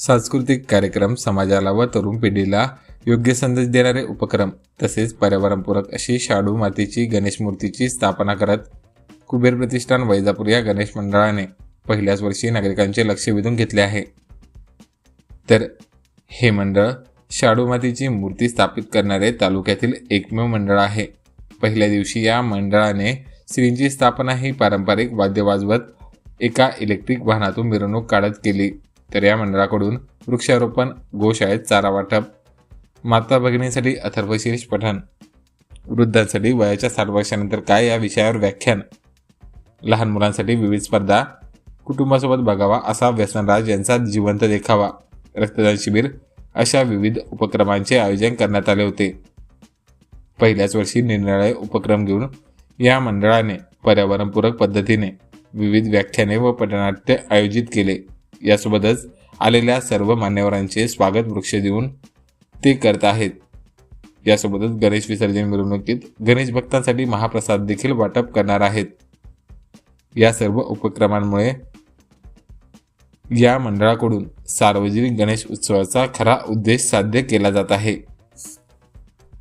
सांस्कृतिक कार्यक्रम समाजाला व तरुण पिढीला योग्य संदेश देणारे उपक्रम तसेच पर्यावरणपूरक अशी शाडू मातीची गणेश मूर्तीची स्थापना करत कुबेर प्रतिष्ठान वैजापूर या गणेश मंडळाने पहिल्याच वर्षी नागरिकांचे लक्ष वेधून घेतले आहे. तर हे मंडळ शाडू मातीची मूर्ती स्थापित करणारे तालुक्यातील एकमेव मंडळ आहे. पहिल्या दिवशी या मंडळाने श्रींची स्थापना ही पारंपरिक वाद्य वाजवत एका इलेक्ट्रिक वाहनातून मिरवणूक काढत केली. तर या मंडळाकडून वृक्षारोपण गोशाळेत चारा वाटप माता भगिनीसाठी अथर्वशीर्ष पठण वृद्धांसाठी वयाच्या साठ वर्षानंतर काय या विषयावर व्याख्यान? लहान मुलांसाठी विविध स्पर्धा कुटुंबासोबत बघावा असा व्यसनराज यांचा जिवंत देखावा. रक्तदान शिबिर अशा विविध उपक्रमांचे आयोजन करण्यात आले होते. पहिल्याच वर्षी निरनिराळे उपक्रम घेऊन या मंडळाने पर्यावरणपूरक पद्धतीने विविध व्याख्याने व पटनाट्य आयोजित केले. यासोबतच आलेल्या सर्व मान्यवरांचे स्वागत वृक्ष देऊन ते करत आहेत. यासोबतच गणेश विसर्जन मिरवणुकीत गणेश भक्तांसाठी महाप्रसाद देखील वाटप करणार आहेत. या सर्व उपक्रमांमुळे या मंडळाकडून सार्वजनिक गणेश उत्सवाचा खरा उद्देश साध्य केला जात आहे.